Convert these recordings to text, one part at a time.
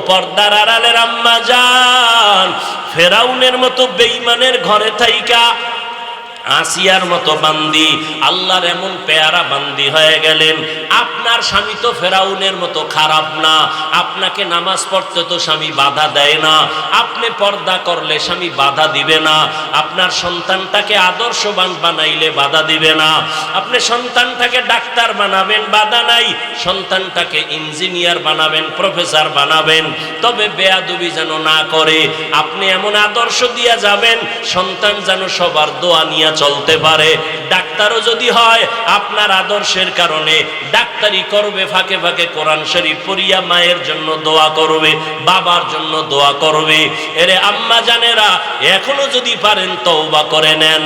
পর্দার আড়ালের আম্মা যান ফেরাউনের মতো বেইমানের ঘরে থাইকা আসিয়ার মতো বান্দি, আল্লাহর এমন পেয়ারা বান্দি হয়ে গেলেন। আপনার স্বামী তো ফেরাউনের মতো খারাপ না, আপনাকে নামাজ পড়তে তো স্বামী বাধা দেয় না। আপনি পর্দা করলে স্বামী বাধা দিবে না। আপনার সন্তানটাকে আদর্শবান বানাইলে বাধা দিবে না। আপনি সন্তানটাকে ডাক্তার বানাবেন, বাধা নাই। সন্তানটাকে ইঞ্জিনিয়ার বানাবেন, প্রফেসর বানাবেন। তবে বেয়াদবি যেন না করে, আপনি এমন আদর্শ দিয়া যাবেন, সন্তান যেন সবার দোয়া নিয়ে চলতে পারে। ডাক্তারও যদি হয়, আপনার আদর্শের কারণে ডাক্তারি করবে, ফাঁকে ফাঁকে কোরআন শরীফ পড়িয়া মায়ের জন্য দোয়া করবে, বাবার জন্য দোয়া করবে। এরে আম্মা জানেরা, এখনও যদি পারেন তওবা করে নেন।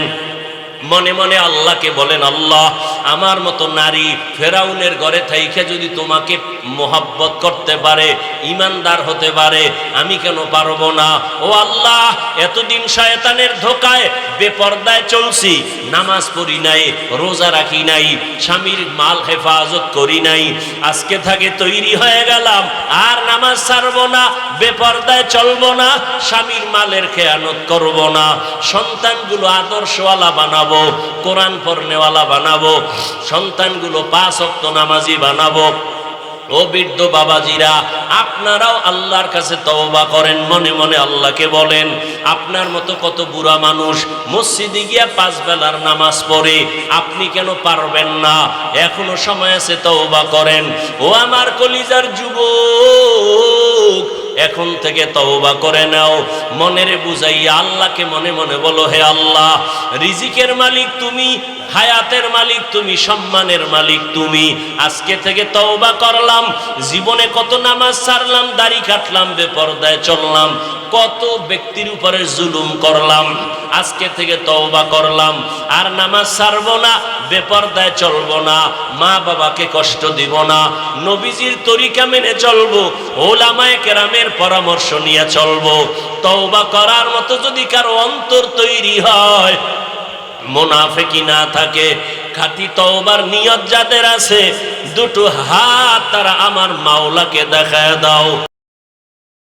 মনে মনে আল্লাহকে বলেন, আল্লাহ, আমার মতো নারী ফেরাউনের ঘরে থাইকে যদি তোমাকে মোহাব্বত করতে পারে, ইমানদার হতে পারে, আমি কেন পারব না? ও আল্লাহ, এতদিন শয়তানের ধোকায় বেপর্দায় চলছি, নামাজ পড়ি নাই, রোজা রাখি নাই, স্বামীর মাল হেফাজত করি নাই, আজকে থাকে তৈরি হয়ে গেলাম, আর নামাজ ছাড়বো না, বেপর্দায় চলবো না, স্বামীর মালের খেয়ানত করব না, সন্তানগুলো আদর্শওয়ালা বানাবো কোরআন পড়নেওয়ালা বানাবো, সন্তানগুলো পাঁচ অক্ত নামাজি বানাবো। ও বৃদ্ধ বাবাজিরা, আপনারাও আল্লাহর কাছে তওবা করেন, মনে মনে আল্লাহকে বলেন, আপনার মতো কত বুড়া মানুষ মসজিদে গিয়া পাঁচ বেলার নামাজ পড়ে, আপনি কেন পারবেন না? এখনও সময় আছে, তওবা করেন। ও আমার কলিজার যুবক, এখন থেকে তওবা করে নাও। মনের বুঝাইয়া আল্লাহকে মনে মনে বলো, হে আল্লাহ রিজিকের মালিক তুমি, হায়াতের মালিক তুমি, সম্মানের মালিক তুমি। আজকে থেকে তওবা করলাম, জীবনে কত নামাজ সারলাম, দাড়ি কাটলাম, বেপরদায় চললাম, কত ব্যক্তির উপরে জুলুম করলাম, আজকে থেকে তওবা করলাম। আর নামাজ ছাড়বো না, বেপরদায় চলবো না মা বাবাকে কষ্ট দিব না, নবীজির তরিকা মেনে চলবো, ওলামায়ে কেরামের পরামর্শ নিয়ে চলবো। তওবা করার মতো যদি কারও অন্তর তৈরি হয় মুনাফেকি না থাকে, খাঁটি তওবার নিয়ত যাদের আছে, দুটো হাত তারা আমার মাওলাকে দেখায় দাও।